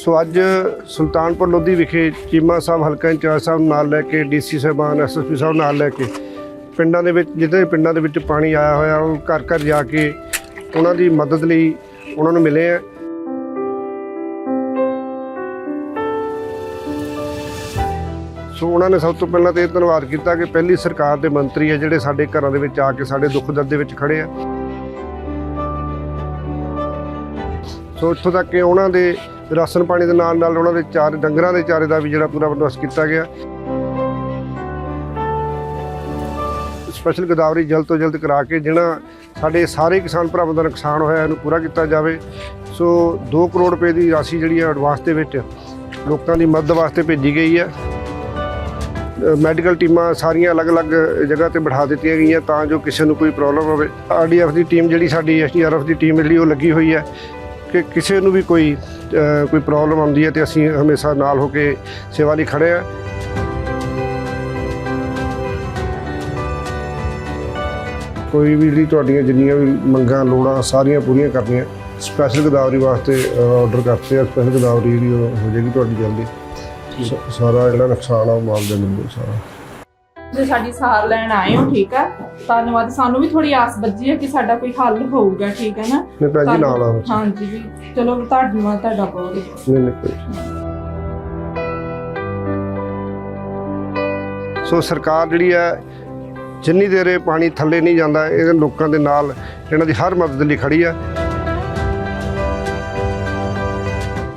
ਸੋ ਅੱਜ ਸੁਲਤਾਨਪੁਰ ਲੋਧੀ ਵਿਖੇ ਚੀਮਾ ਸਾਹਿਬ, ਹਲਕਾ ਇੰਚਾਰਜ ਸਾਹਿਬ ਨਾਲ ਲੈ ਕੇ ਡੀਸੀ ਸਾਹਿਬਾਨ, ਐਸਐਸਪੀ ਸਾਹਿਬ ਨਾਲ ਲੈ ਕੇ ਪਿੰਡਾਂ ਦੇ ਵਿੱਚ ਜਿਹਦੇ ਪਿੰਡਾਂ ਦੇ ਵਿੱਚ ਪਾਣੀ ਆਇਆ ਹੋਇਆ, ਉਹ ਘਰ ਘਰ ਜਾ ਕੇ ਉਹਨਾਂ ਦੀ ਮਦਦ ਲਈ ਉਹਨਾਂ ਨੂੰ ਮਿਲੇ ਆ। ਸੋ ਉਹਨਾਂ ਨੇ ਸਭ ਤੋਂ ਪਹਿਲਾਂ ਤੇ ਇਹ ਧੰਨਵਾਦ ਕੀਤਾ ਕਿ ਪਹਿਲੀ ਸਰਕਾਰ ਦੇ ਮੰਤਰੀ ਆ ਜਿਹੜੇ ਸਾਡੇ ਘਰਾਂ ਦੇ ਵਿੱਚ ਆ ਕੇ ਸਾਡੇ ਦੁੱਖ ਦਰਦ ਦੇ ਵਿੱਚ ਖੜੇ ਆ। ਸੋ ਇੱਥੋਂ ਤੱਕ ਕਿ ਉਹਨਾਂ ਦੇ ਰਾਸ਼ਨ ਪਾਣੀ ਦੇ ਨਾਲ ਨਾਲ ਉਹਨਾਂ ਦੇ ਚਾਰ ਡੰਗਰਾਂ ਦੇ ਚਾਰੇ ਦਾ ਵੀ ਜਿਹੜਾ ਪੂਰਾ ਬੰਦੋਬਸਤ ਕੀਤਾ ਗਿਆ। ਸਪੈਸ਼ਲ ਗਦਾਵਰੀ ਜਲਦ ਤੋਂ ਜਲਦ ਕਰਾ ਕੇ ਜਿਹੜਾ ਸਾਡੇ ਸਾਰੇ ਕਿਸਾਨ ਭਰਾਵਾਂ ਦਾ ਨੁਕਸਾਨ ਹੋਇਆ ਇਹਨੂੰ ਪੂਰਾ ਕੀਤਾ ਜਾਵੇ। ਸੋ 2 ਕਰੋੜ ਰੁਪਏ ਦੀ ਰਾਸ਼ੀ ਜਿਹੜੀ ਹੈ ਐਡਵਾਂਸ ਦੇ ਵਿੱਚ ਲੋਕਾਂ ਦੀ ਮਦਦ ਵਾਸਤੇ ਭੇਜੀ ਗਈ ਹੈ ਮੈਡੀਕਲ ਟੀਮਾਂ ਸਾਰੀਆਂ ਅਲੱਗ-ਅਲੱਗ ਜਗ੍ਹਾ ਤੇ ਬਿਠਾ ਦਿੱਤੀਆਂ ਗਈਆਂ ਤਾਂ ਜੋ ਕਿਸੇ ਨੂੰ ਕੋਈ ਪ੍ਰੋਬਲਮ ਹੋਵੇ। ਆਰਡੀਐਫ ਦੀ ਟੀਮ ਜਿਹੜੀ ਸਾਡੀ ਐਸਡੀਆਰਐਫ ਦੀ ਟੀਮ ਜਿਹੜੀ ਉਹ ਲੱਗੀ ਹੋਈ ਹੈ ਕਿ ਕਿਸੇ ਨੂੰ ਵੀ ਕੋਈ ਕੋਈ ਪ੍ਰੋਬਲਮ ਆਉਂਦੀ ਹੈ ਤੇ ਅਸੀਂ ਹਮੇਸ਼ਾ ਨਾਲ ਹੋ ਕੇ ਸੇਵਾ ਲਈ ਖੜੇ ਆ ਕੋਈ ਵੀ ਜਿਹੜੀ ਤੁਹਾਡੀਆਂ ਜਿੰਨੀਆਂ ਵੀ ਮੰਗਾਂ ਲੋੜਾਂ ਸਾਰੀਆਂ ਪੂਰੀਆਂ ਕਰਨੀਆਂ ਸਪੈਸ਼ਲ ਗੋਦਾਵਰੀ ਵਾਸਤੇ ਆਰਡਰ ਕਰਤੇ ਆ। ਸਪੈਸ਼ਲ ਗੋਦਾਵਰੀ ਜਿਹੜੀ ਹੋ ਜਾਏਗੀ ਤੁਹਾਡੀ ਜਲਦੀ। ਸਾਰਾ ਜਿਹੜਾ ਨੁਕਸਾਨ ਆ ਉਹ ਮੁਆਵਜ਼ਾ ਮਿਲੂ ਸਾਰਾ। ਜੇ ਸਾਡੀ ਸਾਰ ਲੈਣ ਆਏ ਹੋ ਠੀਕ ਹੈ? ਧੰਨਵਾਦ। ਸਾਨੂੰ ਵੀ ਥੋੜੀ ਆਸ ਬੱਜੀ ਹੈ ਕਿ ਸਾਡਾ ਕੋਈ ਹੱਲ ਹੋਊਗਾ ਠੀਕ ਹੈ ਨਾ? ਮੈਂ ਭੈਣ ਜੀ ਨਾਲ ਆ ਹਾਂਜੀ ਜੀ। ਚਲੋ ਧੰਨਵਾਦ ਤੁਹਾਡਾ ਬਹੁਤ ਨਹੀਂ ਨਹੀਂ ਕੋਈ ਸੋ ਸਰਕਾਰ ਜਿਹੜੀ ਹੈ ਜਿੰਨੀ ਦੇਰ ਇਹ ਪਾਣੀ ਥੱਲੇ ਨਹੀਂ ਜਾਂਦਾ ਇਹਦੇ ਲੋਕਾਂ ਦੇ ਨਾਲ ਇਹਨਾਂ ਦੀ ਹਰ ਮਦਦ ਲਈ ਖੜੀ ਹੈ।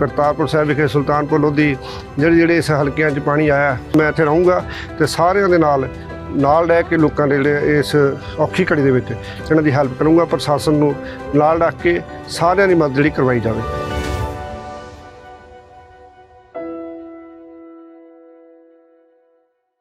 ਕਰਤਾਰਪੁਰ ਸਾਹਿਬ ਵਿਖੇ ਸੁਲਤਾਨਪੁਰ ਲੋਧੀ ਜਿਹੜੇ ਜਿਹੜੇ ਇਸ ਹਲਕਿਆਂ 'ਚ ਪਾਣੀ ਆਇਆ, ਮੈਂ ਇੱਥੇ ਰਹੂੰਗਾ ਤੇ ਸਾਰਿਆਂ ਦੇ ਨਾਲ ਨਾਲ ਰਹਿ ਕੇ ਲੋਕਾਂ ਦੇ ਜਿਹੜੇ ਇਸ ਔਖੀ ਘੜੀ ਦੇ ਵਿੱਚ ਇਹਨਾਂ ਦੀ ਹੈਲਪ ਕਰੂੰਗਾ, ਪ੍ਰਸ਼ਾਸਨ ਨੂੰ ਨਾਲ ਰੱਖ ਕੇ ਸਾਰਿਆਂ ਦੀ ਮਦਦ ਜਿਹੜੀ ਕਰਵਾਈ ਜਾਵੇ।